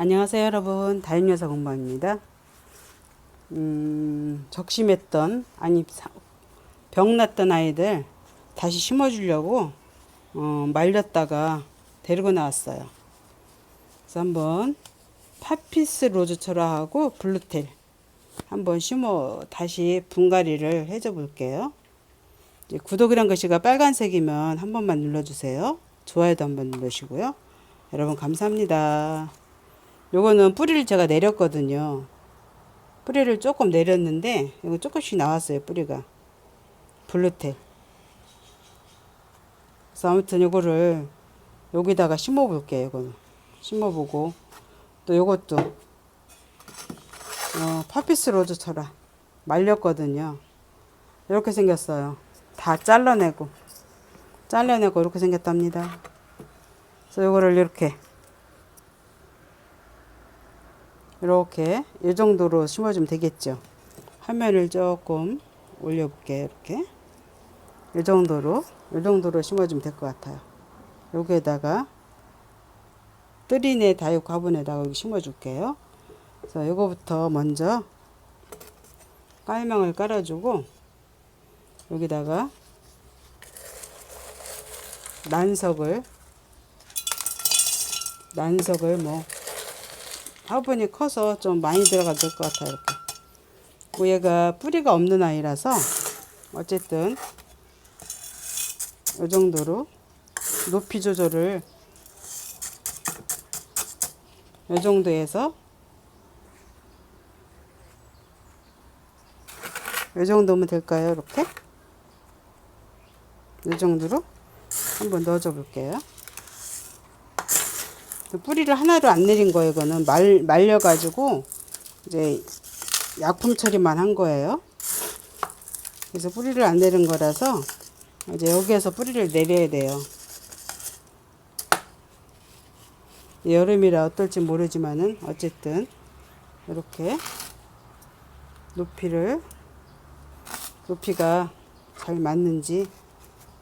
안녕하세요 여러분. 다인여사 공방입니다. 음, 적심했던 아니 사- 병났던 아이들 다시 심어주려고 어, 말렸다가 데리고 나왔어요. 그래서 한번 파피스 로즈철화하고 블루텔 한번 심어 다시 분갈이를 해줘 볼게요. 구독이란 글씨가 빨간색이면 한 번만 눌러주세요. 좋아요도 한번 누르시고요. 여러분 감사합니다 요거는 뿌리를 제가 내렸거든요. 뿌리를 조금 내렸는데 이거 조금씩 나왔어요 뿌리가 블루텔. 그래서 아무튼 요거를 여기다가 심어 볼게요. 이거는 심어 보고 또 요것도 어, 파피스 로즈 철화 말렸거든요. 이렇게 생겼어요. 다 잘라내고 잘라내고 이렇게 생겼답니다. 그래서 요거를 이렇게 이렇게 이 정도로 심어주면 되겠죠. 화면을 조금 올려볼게요. 이렇게 이 정도로 이 정도로 심어주면 될 것 같아요. 여기에다가 뜨리네 다육 화분에다가 여기 심어줄게요. 그래서 이거부터 먼저 깔망을 깔아주고 여기다가 난석을 난석을 뭐 화분이 커서 좀 많이 들어가도 될것 같아요. 이렇게. 뭐 얘가 뿌리가 없는 아이라서 어쨌든 이 정도로 높이 조절을 이 정도에서 이 정도면 될까요? 이렇게 이 정도로 한번 넣어줘 볼게요. 뿌리를 하나로 안 내린 거예요. 이거는 말, 말려가지고 이제 약품 처리만 한 거예요. 그래서 뿌리를 안 내린 거라서 이제 여기에서 뿌리를 내려야 돼요. 여름이라 어떨지 모르지만은 어쨌든 이렇게 높이를 높이가 잘 맞는지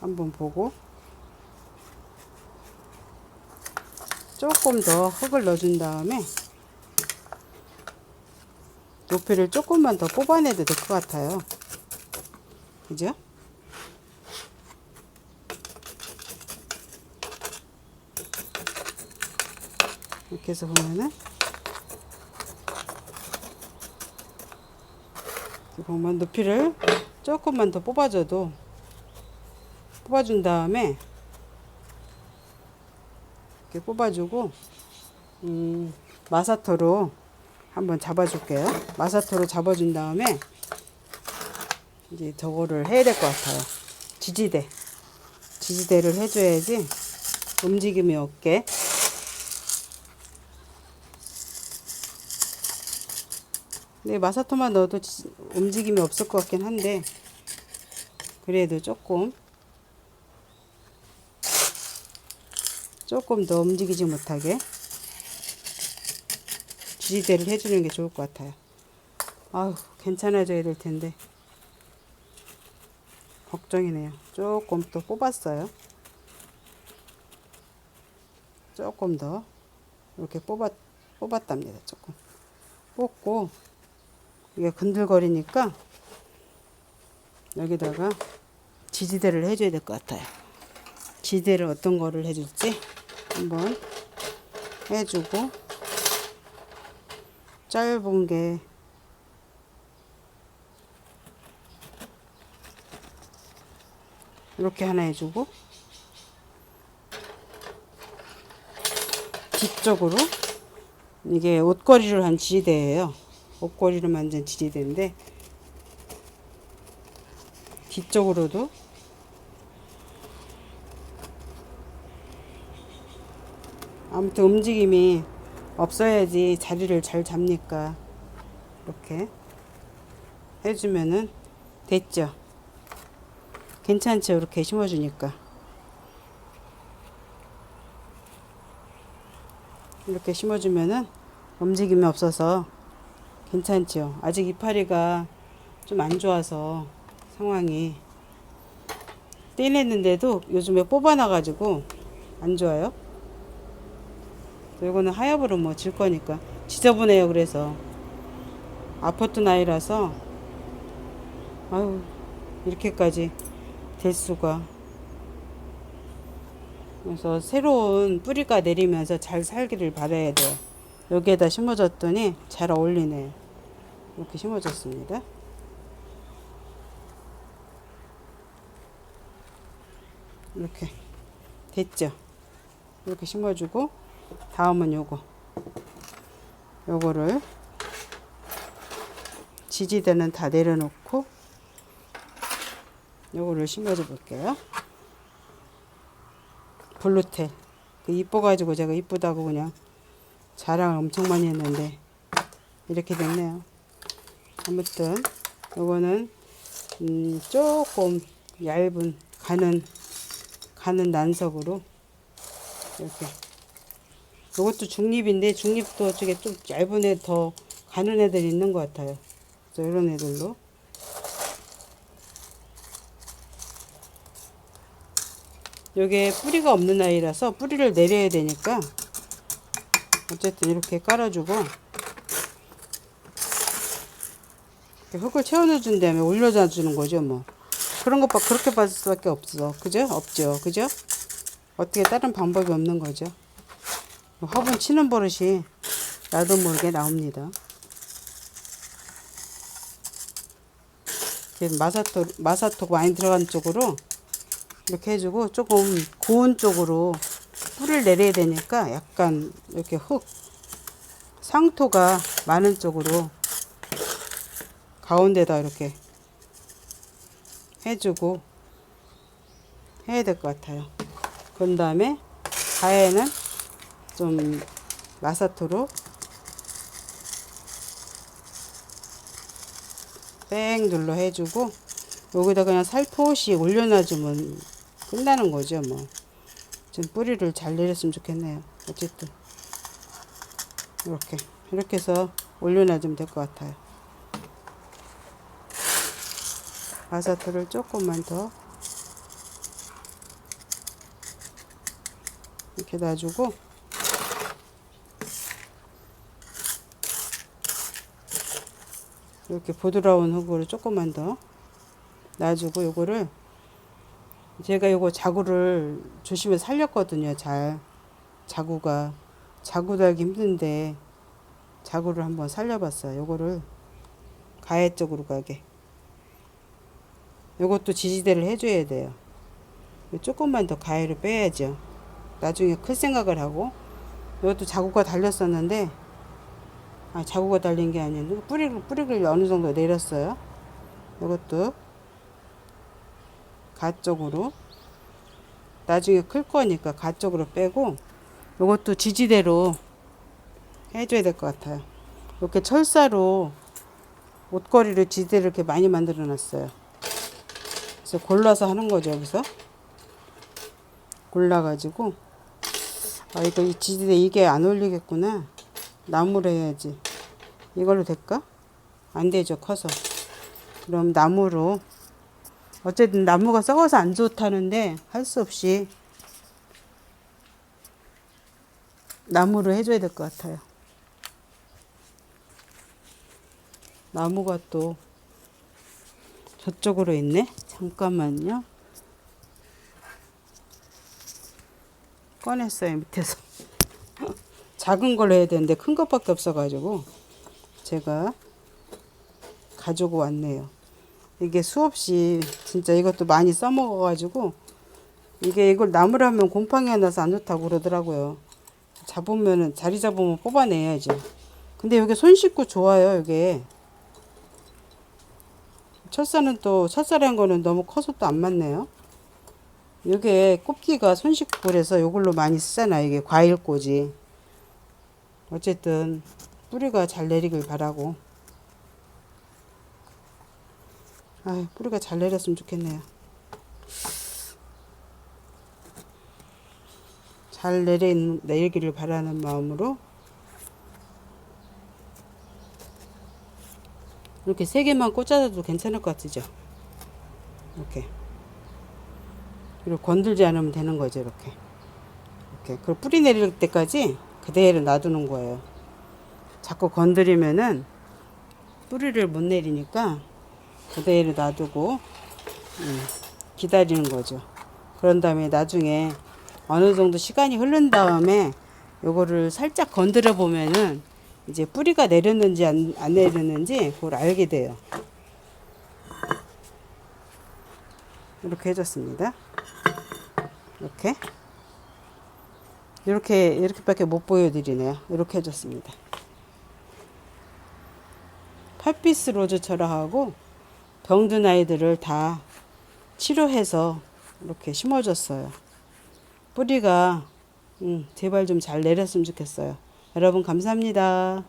한번 보고 조금 더 흙을 넣어준 다음에 높이를 조금만 더 뽑아내도 될 것 같아요. 그죠? 이렇게 해서 보면은 보면 높이를 조금만 더 뽑아줘도 뽑아준 다음에 이렇게 뽑아주고 음, 마사토로 한번 잡아줄게요. 마사토로 잡아준 다음에 이제 저거를 해야 될 것 같아요. 지지대. 지지대를 해줘야지 움직임이 없게. 근데 마사토만 넣어도 지- 움직임이 없을 것 같긴 한데 그래도 조금 조금 더 움직이지 못하게 지지대를 해주는 게 좋을 것 같아요. 아우 괜찮아져야 될 텐데 걱정이네요. 조금 또 뽑았어요. 조금 더 이렇게 뽑았 뽑았답니다. 조금 뽑고 이게 근들거리니까 여기다가 지지대를 해줘야 될 것 같아요. 지지대를 어떤 거를 해줄지 한번 해주고 짧은 게 이렇게 하나 해주고 뒤쪽으로 이게 옷걸이를 한 지지대예요. 옷걸이를 만든 지지대인데 뒤쪽으로도 아무튼 움직임이 없어야지 자리를 잘 잡니까. 이렇게 해주면은 됐죠. 괜찮죠? 이렇게 심어주니까. 이렇게 심어주면은 움직임이 없어서 괜찮죠. 아직 이파리가 좀 안 좋아서 상황이 떼냈는데도 요즘에 뽑아놔가지고 안 좋아요. 이거는 하엽으로 뭐 질 거니까. 지저분해요 그래서. 아파트 나이라서. 아유 이렇게까지 될 수가. 그래서 새로운 뿌리가 내리면서 잘 살기를 바라야 돼요. 여기에다 심어줬더니 잘 어울리네. 이렇게 심어줬습니다. 이렇게 됐죠? 이렇게 심어주고 다음은 요거. 요거를 지지대는 다 내려놓고 요거를 심어줘 볼게요. 블루텔 그 이뻐가지고 제가 이쁘다고 그냥 자랑을 엄청 많이 했는데 이렇게 됐네요. 아무튼 요거는 음, 조금 얇은 가는 가는 난석으로 이렇게 이것도 중립인데 중립도 저게 좀 얇은 애 더 가는 애들 있는 것 같아요. 그래서 이런 애들로. 요게 뿌리가 없는 아이라서 뿌리를 내려야 되니까 어쨌든 이렇게 깔아주고 이렇게 흙을 채워넣어 준 다음에 올려줘 주는 거죠 뭐. 그런 것 봐 그렇게 받을 수밖에 없어. 그죠? 없죠. 그죠? 어떻게 다른 방법이 없는 거죠 화분 치는 버릇이 나도 모르게 나옵니다. 마사토, 마사토 많이 들어간 쪽으로 이렇게 해주고 조금 고운 쪽으로 뿌리를 내려야 되니까 약간 이렇게 흙, 상토가 많은 쪽으로 가운데다 이렇게 해주고 해야 될 것 같아요. 그런 다음에 가에는 좀 마사토로 뺑 눌러 해주고 여기다 그냥 살포시 올려놔주면 끝나는 거죠 뭐. 좀 뿌리를 잘 내렸으면 좋겠네요. 어쨌든 이렇게 이렇게 해서 올려놔주면 될 것 같아요. 마사토를 조금만 더 이렇게 놔주고 이렇게 부드러운 흙을 조금만 더 놔주고 요거를 제가 요거 자구를 조심해 살렸거든요 잘. 자구가. 자구 달기 힘든데 자구를 한번 살려봤어요 요거를. 가해 쪽으로 가게. 요것도 지지대를 해줘야 돼요. 조금만 더 가해를 빼야죠. 나중에 클 생각을 하고. 이것도 자구가 달렸었는데 아 자구가 달린 게 아니고 뿌리를 뿌리를 어느 정도 내렸어요. 이것도 가 쪽으로 나중에 클 거니까 가 쪽으로 빼고 이것도 지지대로 해줘야 될 것 같아요. 이렇게 철사로 옷걸이를 지지대를 이렇게 많이 만들어 놨어요. 그래서 골라서 하는 거죠 여기서 골라가지고 아 이거 이 지지대 이게 안 올리겠구나 나무로 해야지. 이걸로 될까? 안 되죠 커서. 그럼 나무로. 어쨌든 나무가 썩어서 안 좋다는데 할 수 없이 나무로 해줘야 될 것 같아요. 나무가 또 저쪽으로 있네. 잠깐만요. 꺼냈어요 밑에서 작은 걸로 해야 되는데 큰 것밖에 없어가지고 제가 가지고 왔네요. 이게 수없이 진짜 이것도 많이 써먹어가지고 이게 이걸 나무로 하면 곰팡이 나서 안 좋다고 그러더라고요. 잡으면은 자리 잡으면 뽑아내야죠. 근데 여기 손 씻고 좋아요 이게. 철사는 또 철사란 거는 너무 커서 또 안 맞네요. 이게 꼽기가 손 씻고 그래서 이걸로 많이 쓰잖아 이게 과일꽂이. 어쨌든 뿌리가 잘 내리길 바라고. 아 뿌리가 잘 내렸으면 좋겠네요. 잘 내리, 내리기를 바라는 마음으로 이렇게 세 개만 꽂아도 괜찮을 것 같죠? 이렇게. 그리고 건들지 않으면 되는 거죠 이렇게. 이렇게. 그 뿌리 내릴 때까지 그대로 놔두는 거예요. 자꾸 건드리면은 뿌리를 못 내리니까 그대로 놔두고 음, 기다리는 거죠. 그런 다음에 나중에 어느 정도 시간이 흐른 다음에 요거를 살짝 건드려 보면은 이제 뿌리가 내렸는지 안, 안 내렸는지 그걸 알게 돼요. 이렇게 해줬습니다. 이렇게 이렇게 이렇게밖에 못 보여드리네요. 이렇게 해줬습니다. 팥비스 로즈 철화하고 병든 아이들을 다 치료해서 이렇게 심어줬어요. 뿌리가 음, 제발 좀 잘 내렸으면 좋겠어요. 여러분 감사합니다.